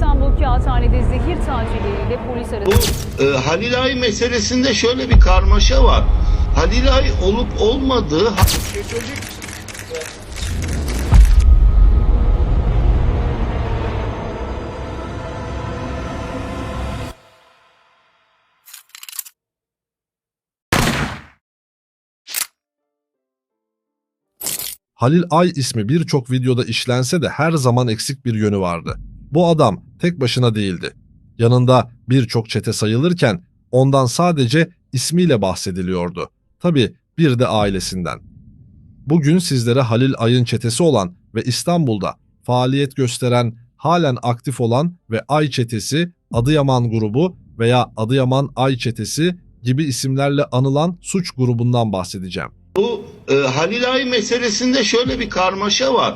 İstanbul Kağıthane'de zehir tacirleriyle polis Bu arasında e, Halil Ay meselesinde şöyle bir karmaşa var. Halil Ay olup olmadığı Halil Ay ismi birçok videoda işlense de her zaman eksik bir yönü vardı. Bu adam tek başına değildi. Yanında birçok çete sayılırken ondan sadece ismiyle bahsediliyordu. Tabi bir de ailesinden. Bugün sizlere Halil Ay'ın çetesi olan ve İstanbul'da faaliyet gösteren, halen aktif olan ve Ay çetesi, Adıyaman grubu veya Adıyaman Ay çetesi gibi isimlerle anılan suç grubundan bahsedeceğim. bu e, Halil Ay meselesinde şöyle bir karmaşa var.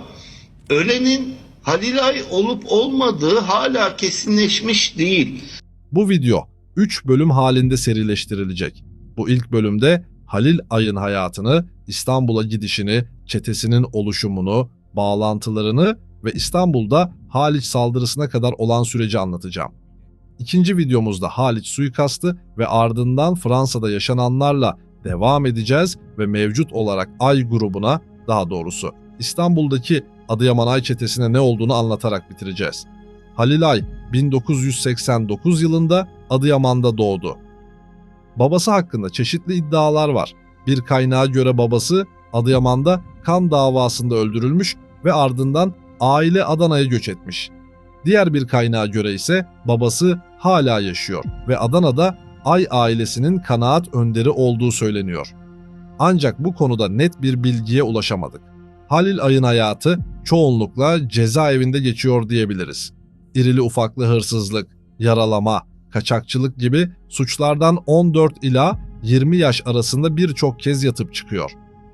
Ölenin Halil Ay olup olmadığı hala kesinleşmiş değil. Bu video 3 bölüm halinde serileştirilecek. Bu ilk bölümde Halil Ay'ın hayatını, İstanbul'a gidişini, çetesinin oluşumunu, bağlantılarını ve İstanbul'da Haliç saldırısına kadar olan süreci anlatacağım. İkinci videomuzda Haliç suikastı ve ardından Fransa'da yaşananlarla devam edeceğiz ve mevcut olarak Ay grubuna, daha doğrusu İstanbul'daki Adıyaman Ay çetesine ne olduğunu anlatarak bitireceğiz. Halil Ay 1989 yılında Adıyaman'da doğdu. Babası hakkında çeşitli iddialar var. Bir kaynağa göre babası Adıyaman'da kan davasında öldürülmüş ve ardından aile Adana'ya göç etmiş. Diğer bir kaynağa göre ise babası hala yaşıyor ve Adana'da Ay ailesinin kanaat önderi olduğu söyleniyor. Ancak bu konuda net bir bilgiye ulaşamadık. Halil Ay'ın hayatı çoğunlukla cezaevinde geçiyor diyebiliriz irili ufaklı hırsızlık, yaralama, kaçakçılık gibi suçlardan 14 ila 20 yaş arasında birçok kez yatıp çıkıyor.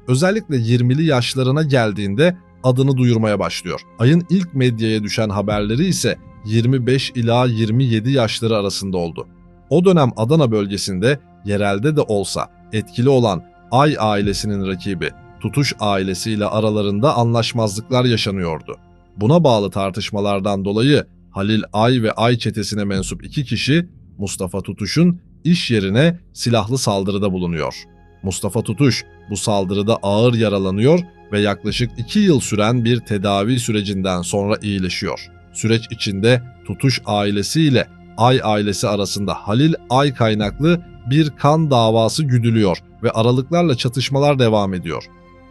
Özellikle 20'li yaşlarına geldiğinde adını duyurmaya başlıyor. Ayın ilk medyaya düşen haberleri ise 25 ila 27 yaşları arasında oldu. O dönem Adana bölgesinde yerelde de olsa etkili olan Ay ailesinin rakibi Tutuş ailesiyle aralarında anlaşmazlıklar yaşanıyordu. Buna bağlı tartışmalardan dolayı Halil Ay ve Ay çetesine mensup iki kişi Mustafa Tutuş'un iş yerine silahlı saldırıda bulunuyor. Mustafa Tutuş bu saldırıda ağır yaralanıyor ve yaklaşık iki yıl süren bir tedavi sürecinden sonra iyileşiyor. Süreç içinde Tutuş ailesiyle Ay ailesi arasında Halil Ay kaynaklı bir kan davası güdülüyor ve aralıklarla çatışmalar devam ediyor.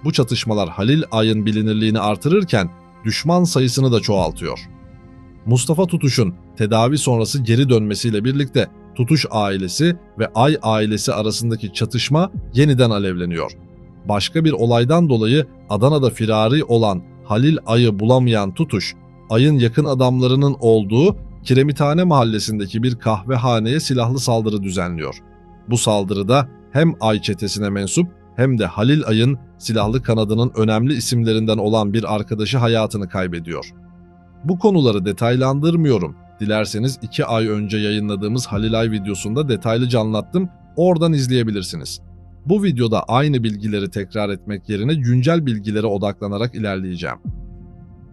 Bu çatışmalar Halil Ay'ın bilinirliğini artırırken düşman sayısını da çoğaltıyor. Mustafa Tutuş'un tedavi sonrası geri dönmesiyle birlikte Tutuş ailesi ve Ay ailesi arasındaki çatışma yeniden alevleniyor. Başka bir olaydan dolayı Adana'da firari olan Halil Ay'ı bulamayan Tutuş, Ay'ın yakın adamlarının olduğu Kiremithane mahallesindeki bir kahvehaneye silahlı saldırı düzenliyor. Bu saldırıda hem Ay çetesine mensup hem de Halil Ay'ın silahlı kanadının önemli isimlerinden olan bir arkadaşı hayatını kaybediyor. Bu konuları detaylandırmıyorum. Dilerseniz 2 ay önce yayınladığımız Halil Ay videosunda detaylıca anlattım. Oradan izleyebilirsiniz. Bu videoda aynı bilgileri tekrar etmek yerine güncel bilgilere odaklanarak ilerleyeceğim.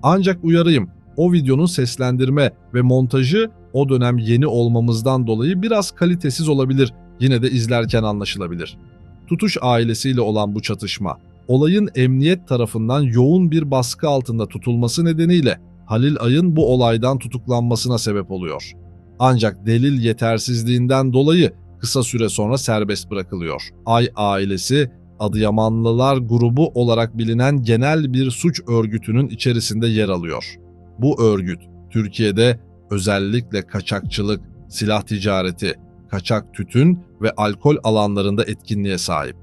Ancak uyarayım, o videonun seslendirme ve montajı o dönem yeni olmamızdan dolayı biraz kalitesiz olabilir. Yine de izlerken anlaşılabilir. Tutuş ailesiyle olan bu çatışma, olayın emniyet tarafından yoğun bir baskı altında tutulması nedeniyle Halil Ay'ın bu olaydan tutuklanmasına sebep oluyor. Ancak delil yetersizliğinden dolayı kısa süre sonra serbest bırakılıyor. Ay ailesi Adıyamanlılar grubu olarak bilinen genel bir suç örgütünün içerisinde yer alıyor. Bu örgüt Türkiye'de özellikle kaçakçılık, silah ticareti, kaçak tütün ve alkol alanlarında etkinliğe sahip.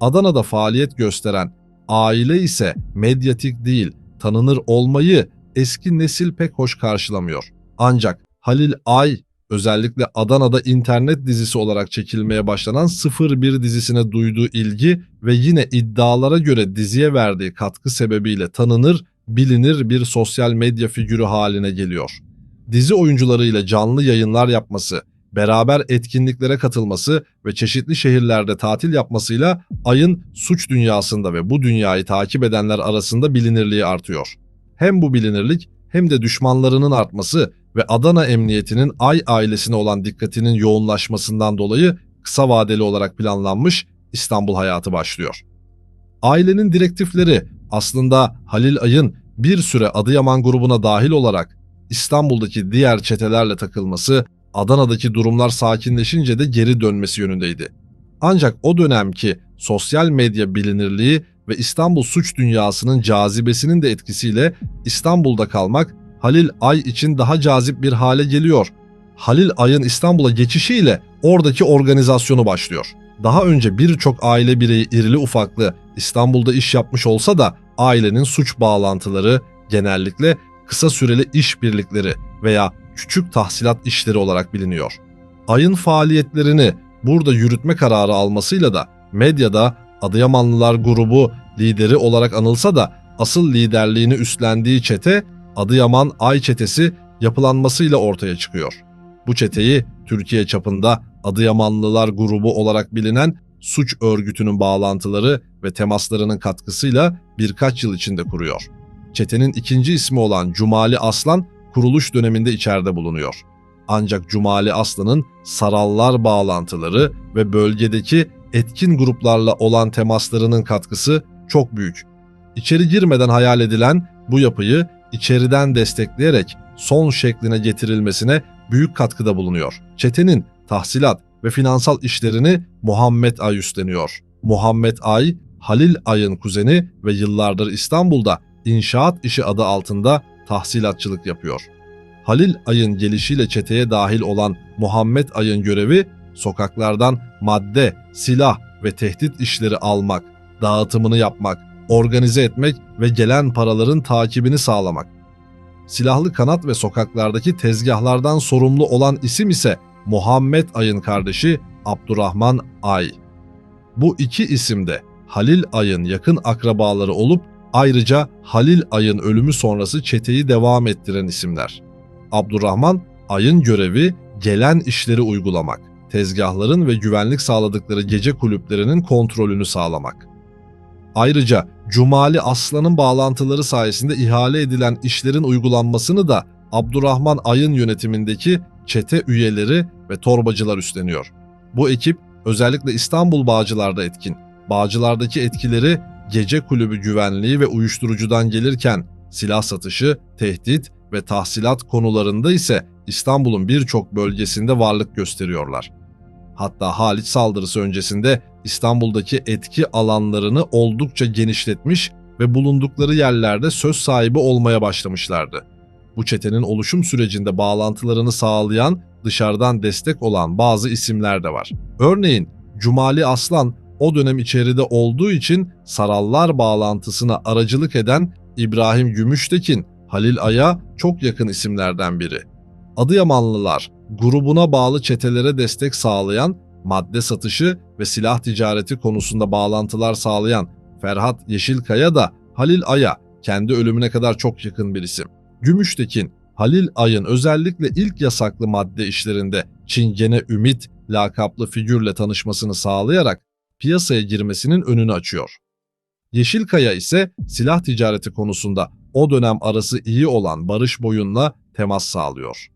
Adana'da faaliyet gösteren aile ise medyatik değil, tanınır olmayı eski nesil pek hoş karşılamıyor. Ancak Halil Ay özellikle Adana'da internet dizisi olarak çekilmeye başlanan 01 dizisine duyduğu ilgi ve yine iddialara göre diziye verdiği katkı sebebiyle tanınır, bilinir bir sosyal medya figürü haline geliyor. Dizi oyuncularıyla canlı yayınlar yapması, beraber etkinliklere katılması ve çeşitli şehirlerde tatil yapmasıyla Ay'ın suç dünyasında ve bu dünyayı takip edenler arasında bilinirliği artıyor. Hem bu bilinirlik hem de düşmanlarının artması ve Adana Emniyeti'nin Ay ailesine olan dikkatinin yoğunlaşmasından dolayı kısa vadeli olarak planlanmış İstanbul hayatı başlıyor. Ailenin direktifleri aslında Halil Ay'ın bir süre Adıyaman grubuna dahil olarak İstanbul'daki diğer çetelerle takılması, Adana'daki durumlar sakinleşince de geri dönmesi yönündeydi. Ancak o dönemki sosyal medya bilinirliği ve İstanbul suç dünyasının cazibesinin de etkisiyle İstanbul'da kalmak Halil Ay için daha cazip bir hale geliyor. Halil Ay'ın İstanbul'a geçişiyle oradaki organizasyonu başlıyor. Daha önce birçok aile bireyi irili ufaklı İstanbul'da iş yapmış olsa da ailenin suç bağlantıları genellikle kısa süreli iş birlikleri veya küçük tahsilat işleri olarak biliniyor. Ay'ın faaliyetlerini burada yürütme kararı almasıyla da medyada Adıyamanlılar grubu lideri olarak anılsa da asıl liderliğini üstlendiği çete Adıyaman Ay çetesi yapılanmasıyla ortaya çıkıyor. Bu çeteyi Türkiye çapında Adıyamanlılar grubu olarak bilinen suç örgütünün bağlantıları ve temaslarının katkısıyla birkaç yıl içinde kuruyor. Çetenin ikinci ismi olan Cumali Aslan kuruluş döneminde içeride bulunuyor. Ancak Cumali Aslan'ın Sarallar bağlantıları ve bölgedeki etkin gruplarla olan temaslarının katkısı çok büyük. İçeri girmeden hayal edilen bu yapıyı içeriden destekleyerek son şekline getirilmesine büyük katkıda bulunuyor. Çetenin tahsilat ve finansal işlerini Muhammed Ay üstleniyor. Muhammed Ay, Halil Ay'ın kuzeni ve yıllardır İstanbul'da inşaat işi adı altında tahsilatçılık yapıyor. Halil Ay'ın gelişiyle çeteye dahil olan Muhammed Ay'ın görevi sokaklardan madde, silah ve tehdit işleri almak, dağıtımını yapmak, organize etmek ve gelen paraların takibini sağlamak. Silahlı kanat ve sokaklardaki tezgahlardan sorumlu olan isim ise Muhammed Ay'ın kardeşi Abdurrahman Ay. Bu iki isim de Halil Ay'ın yakın akrabaları olup ayrıca Halil Ay'ın ölümü sonrası çeteyi devam ettiren isimler. Abdurrahman Ay'ın görevi gelen işleri uygulamak, tezgahların ve güvenlik sağladıkları gece kulüplerinin kontrolünü sağlamak. Ayrıca Cumali Aslan'ın bağlantıları sayesinde ihale edilen işlerin uygulanmasını da Abdurrahman Ay'ın yönetimindeki çete üyeleri ve torbacılar üstleniyor. Bu ekip özellikle İstanbul Bağcılar'da etkin. Bağcılar'daki etkileri gece kulübü güvenliği ve uyuşturucudan gelirken silah satışı, tehdit ve tahsilat konularında ise İstanbul'un birçok bölgesinde varlık gösteriyorlar. Hatta Halit saldırısı öncesinde İstanbul'daki etki alanlarını oldukça genişletmiş ve bulundukları yerlerde söz sahibi olmaya başlamışlardı. Bu çetenin oluşum sürecinde bağlantılarını sağlayan, dışarıdan destek olan bazı isimler de var. Örneğin Cumali Aslan o dönem içeride olduğu için Sarallar bağlantısına aracılık eden İbrahim Gümüştekin, Halil Ay'a çok yakın isimlerden biri. Adıyamanlılar grubuna bağlı çetelere destek sağlayan, madde satışı ve silah ticareti konusunda bağlantılar sağlayan Ferhat Yeşilkaya da Halil Ay'a kendi ölümüne kadar çok yakın bir isim. Gümüştekin, Halil Ay'ın özellikle ilk yasaklı madde işlerinde Çingene Ümit lakaplı figürle tanışmasını sağlayarak piyasaya girmesinin önünü açıyor. Yeşilkaya ise silah ticareti konusunda o dönem arası iyi olan Barış Boyun'la temas sağlıyor.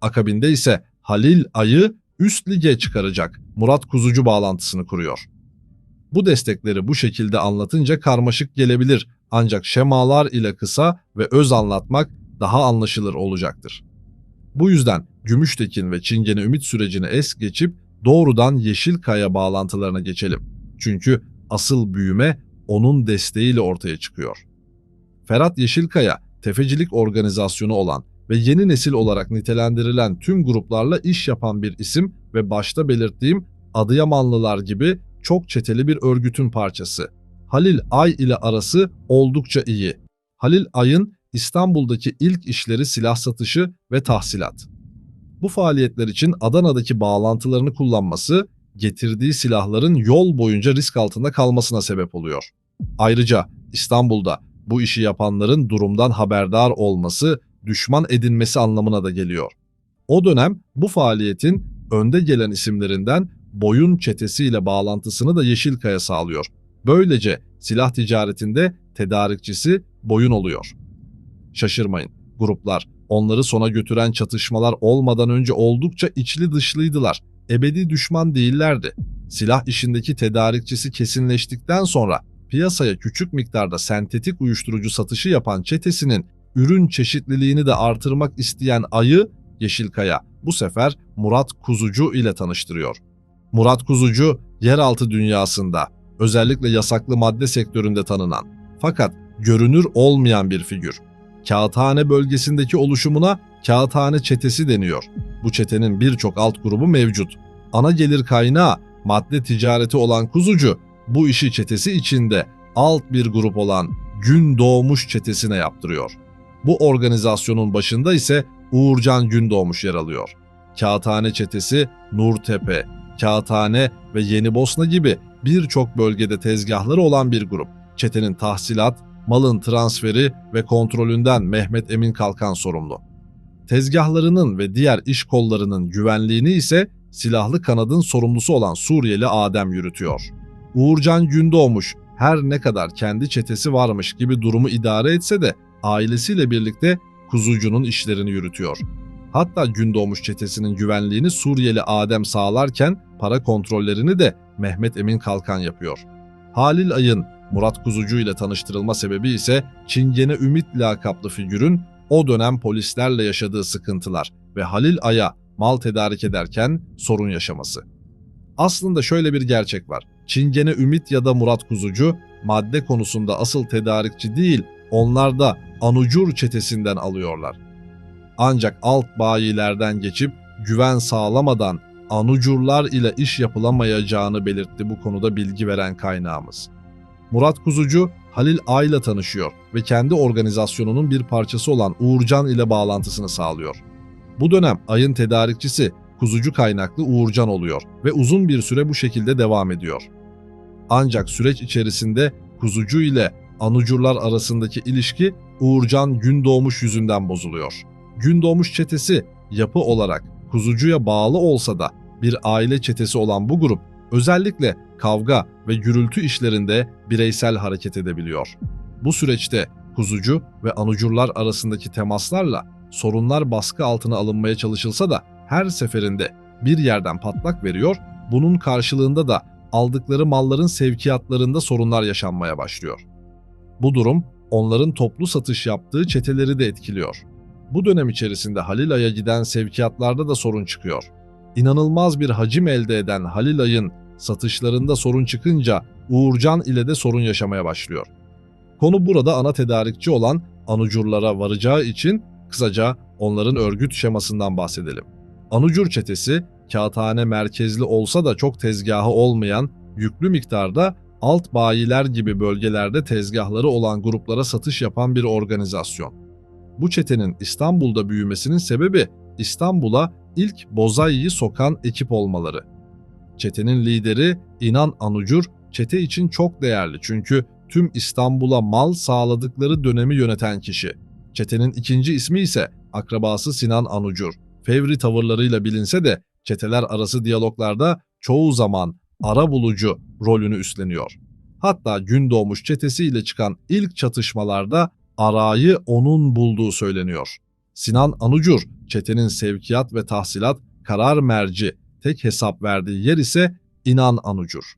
Akabinde ise Halil Ay'ı üst lige çıkaracak Murat Kuzucu bağlantısını kuruyor. Bu destekleri bu şekilde anlatınca karmaşık gelebilir ancak şemalar ile kısa ve öz anlatmak daha anlaşılır olacaktır. Bu yüzden Gümüştekin ve Çingene Ümit sürecini es geçip doğrudan Yeşilkaya bağlantılarına geçelim. Çünkü asıl büyüme onun desteğiyle ortaya çıkıyor. Ferhat Yeşilkaya, tefecilik organizasyonu olan ve yeni nesil olarak nitelendirilen tüm gruplarla iş yapan bir isim ve başta belirttiğim Adıyamanlılar gibi çok çeteli bir örgütün parçası. Halil Ay ile arası oldukça iyi. Halil Ay'ın İstanbul'daki ilk işleri silah satışı ve tahsilat. Bu faaliyetler için Adana'daki bağlantılarını kullanması, getirdiği silahların yol boyunca risk altında kalmasına sebep oluyor. Ayrıca İstanbul'da bu işi yapanların durumdan haberdar olması, düşman edinmesi anlamına da geliyor. O dönem bu faaliyetin önde gelen isimlerinden Boyun çetesiyle bağlantısını da Yeşilkaya sağlıyor. Böylece silah ticaretinde tedarikçisi Boyun oluyor. Şaşırmayın, gruplar onları sona götüren çatışmalar olmadan önce oldukça içli dışlıydılar. Ebedi düşman değillerdi. Silah işindeki tedarikçisi kesinleştikten sonra piyasaya küçük miktarda sentetik uyuşturucu satışı yapan çetesinin ürün çeşitliliğini de artırmak isteyen ayı Yeşilkaya bu sefer Murat Kuzucu ile tanıştırıyor. Murat Kuzucu yeraltı dünyasında özellikle yasaklı madde sektöründe tanınan fakat görünür olmayan bir figür. Kağıthane bölgesindeki oluşumuna Kağıthane çetesi deniyor. Bu çetenin birçok alt grubu mevcut. Ana gelir kaynağı madde ticareti olan Kuzucu bu işi çetesi içinde alt bir grup olan Gün Doğmuş çetesine yaptırıyor. Bu organizasyonun başında ise Uğurcan Gündoğmuş yer alıyor. Kağıthane çetesi Nurtepe, Kağıthane ve Yenibosna gibi birçok bölgede tezgahları olan bir grup. Çetenin tahsilat, malın transferi ve kontrolünden Mehmet Emin Kalkan sorumlu. Tezgahlarının ve diğer iş kollarının güvenliğini ise silahlı kanadın sorumlusu olan Suriyeli Adem yürütüyor. Uğurcan Gündoğmuş her ne kadar kendi çetesi varmış gibi durumu idare etse de ailesiyle birlikte Kuzucu'nun işlerini yürütüyor. Hatta Gündoğmuş çetesinin güvenliğini Suriyeli Adem sağlarken para kontrollerini de Mehmet Emin Kalkan yapıyor. Halil Ay'ın Murat Kuzucu ile tanıştırılma sebebi ise Çingene Ümit lakaplı figürün o dönem polislerle yaşadığı sıkıntılar ve Halil Ay'a mal tedarik ederken sorun yaşaması. Aslında şöyle bir gerçek var. Çingene Ümit ya da Murat Kuzucu madde konusunda asıl tedarikçi değil, onlar da Anucur çetesinden alıyorlar. Ancak alt bayilerden geçip güven sağlamadan Anucurlar ile iş yapılamayacağını belirtti bu konuda bilgi veren kaynağımız. Murat Kuzucu Halil Ay'la tanışıyor ve kendi organizasyonunun bir parçası olan Uğurcan ile bağlantısını sağlıyor. Bu dönem Ay'ın tedarikçisi Kuzucu kaynaklı Uğurcan oluyor ve uzun bir süre bu şekilde devam ediyor. Ancak süreç içerisinde Kuzucu ile Anucurlar arasındaki ilişki Uğurcan Gündoğmuş yüzünden bozuluyor. Gündoğmuş çetesi yapı olarak Kuzucu'ya bağlı olsa da bir aile çetesi olan bu grup özellikle kavga ve gürültü işlerinde bireysel hareket edebiliyor. Bu süreçte Kuzucu ve Anucurlar arasındaki temaslarla sorunlar baskı altına alınmaya çalışılsa da her seferinde bir yerden patlak veriyor, bunun karşılığında da aldıkları malların sevkiyatlarında sorunlar yaşanmaya başlıyor. Bu durum onların toplu satış yaptığı çeteleri de etkiliyor. Bu dönem içerisinde Halil Ay'a giden sevkiyatlarda da sorun çıkıyor. İnanılmaz bir hacim elde eden Halil Ay'ın satışlarında sorun çıkınca Uğurcan ile de sorun yaşamaya başlıyor. Konu burada ana tedarikçi olan Anucurlara varacağı için kısaca onların örgüt şemasından bahsedelim. Anucur çetesi kağıthane merkezli olsa da çok tezgahı olmayan yüklü miktarda alt bayiler gibi bölgelerde tezgahları olan gruplara satış yapan bir organizasyon. Bu çetenin İstanbul'da büyümesinin sebebi İstanbul'a ilk Bozayı'yı sokan ekip olmaları. Çetenin lideri İnan Anucur, çete için çok değerli çünkü tüm İstanbul'a mal sağladıkları dönemi yöneten kişi. Çetenin ikinci ismi ise akrabası Sinan Anucur. Fevri tavırlarıyla bilinse de çeteler arası diyaloglarda çoğu zaman ara bulucu rolünü üstleniyor. Hatta Gündoğmuş çetesiyle çıkan ilk çatışmalarda arayı onun bulduğu söyleniyor. Sinan Anucur, çetenin sevkiyat ve tahsilat karar merci tek hesap verdiği yer ise İnan Anucur.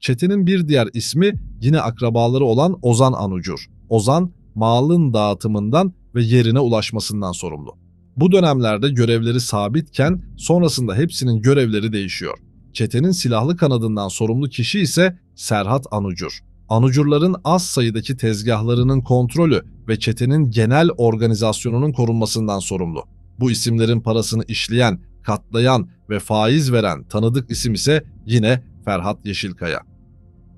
Çetenin bir diğer ismi yine akrabaları olan Ozan Anucur. Ozan, malın dağıtımından ve yerine ulaşmasından sorumlu. Bu dönemlerde görevleri sabitken sonrasında hepsinin görevleri değişiyor. Çetenin silahlı kanadından sorumlu kişi ise Serhat Anucur. Anucurların az sayıdaki tezgahlarının kontrolü ve çetenin genel organizasyonunun korunmasından sorumlu. Bu isimlerin parasını işleyen, katlayan ve faiz veren tanıdık isim ise yine Ferhat Yeşilkaya.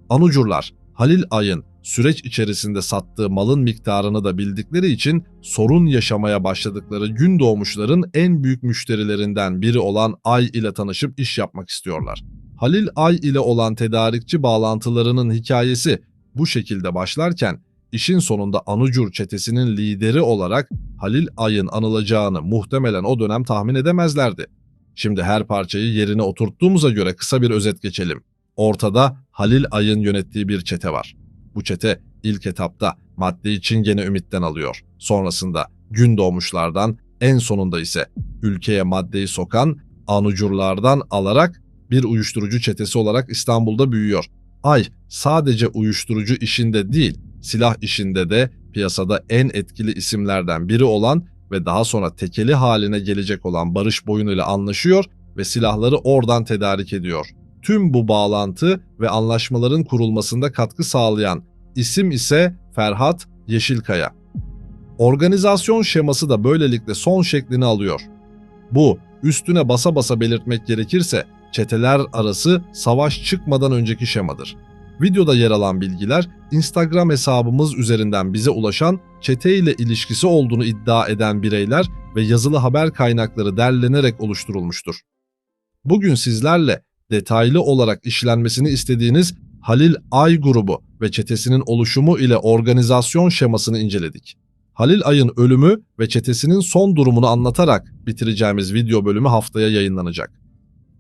Anucurlar, Halil Ay'ın süreç içerisinde sattığı malın miktarını da bildikleri için sorun yaşamaya başladıkları gün doğmuşların en büyük müşterilerinden biri olan Ay ile tanışıp iş yapmak istiyorlar. Halil Ay ile olan tedarikçi bağlantılarının hikayesi bu şekilde başlarken işin sonunda Anucur çetesinin lideri olarak Halil Ay'ın anılacağını muhtemelen o dönem tahmin edemezlerdi. Şimdi her parçayı yerine oturttuğumuza göre kısa bir özet geçelim. Ortada Halil Ay'ın yönettiği bir çete var. Bu çete ilk etapta madde için gene ümitten alıyor. Sonrasında gün doğmuşlardan en sonunda ise ülkeye maddeyi sokan anucurlardan alarak bir uyuşturucu çetesi olarak İstanbul'da büyüyor. Ay sadece uyuşturucu işinde değil, silah işinde de piyasada en etkili isimlerden biri olan ve daha sonra tekeli haline gelecek olan Barış Boyun ile anlaşıyor ve silahları oradan tedarik ediyor. Tüm bu bağlantı ve anlaşmaların kurulmasında katkı sağlayan isim ise Ferhat Yeşilkaya. Organizasyon şeması da böylelikle son şeklini alıyor. Bu, üstüne basa basa belirtmek gerekirse çeteler arası savaş çıkmadan önceki şemadır. Videoda yer alan bilgiler Instagram hesabımız üzerinden bize ulaşan çete ile ilişkisi olduğunu iddia eden bireyler ve yazılı haber kaynakları derlenerek oluşturulmuştur. Bugün sizlerle detaylı olarak işlenmesini istediğiniz Halil Ay grubu ve çetesinin oluşumu ile organizasyon şemasını inceledik. Halil Ay'ın ölümü ve çetesinin son durumunu anlatarak bitireceğimiz video bölümü haftaya yayınlanacak.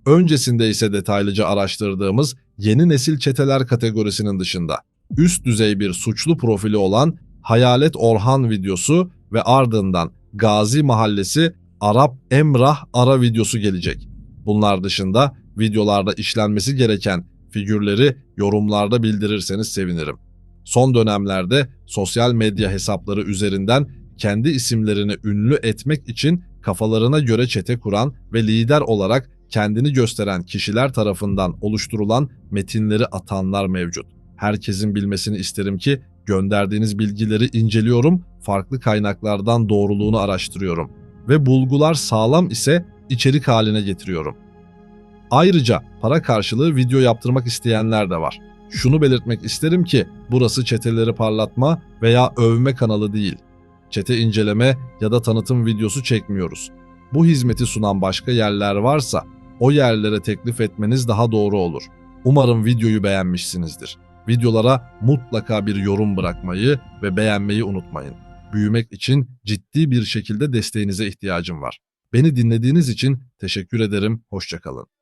Öncesinde ise detaylıca araştırdığımız yeni nesil çeteler kategorisinin dışında üst düzey bir suçlu profili olan Hayalet Orhan videosu ve ardından Gazi Mahallesi Arap Emrah ara videosu gelecek. Bunlar dışında videolarda işlenmesi gereken figürleri yorumlarda bildirirseniz sevinirim. Son dönemlerde sosyal medya hesapları üzerinden kendi isimlerini ünlü etmek için kafalarına göre çete kuran ve lider olarak kendini gösteren kişiler tarafından oluşturulan metinleri atanlar mevcut. Herkesin bilmesini isterim ki gönderdiğiniz bilgileri inceliyorum, farklı kaynaklardan doğruluğunu araştırıyorum ve bulgular sağlam ise içerik haline getiriyorum. Ayrıca para karşılığı video yaptırmak isteyenler de var. Şunu belirtmek isterim ki burası çeteleri parlatma veya övme kanalı değil. Çete inceleme ya da tanıtım videosu çekmiyoruz. Bu hizmeti sunan başka yerler varsa o yerlere teklif etmeniz daha doğru olur. Umarım videoyu beğenmişsinizdir. Videolara mutlaka bir yorum bırakmayı ve beğenmeyi unutmayın. Büyümek için ciddi bir şekilde desteğinize ihtiyacım var. Beni dinlediğiniz için teşekkür ederim. Hoşçakalın.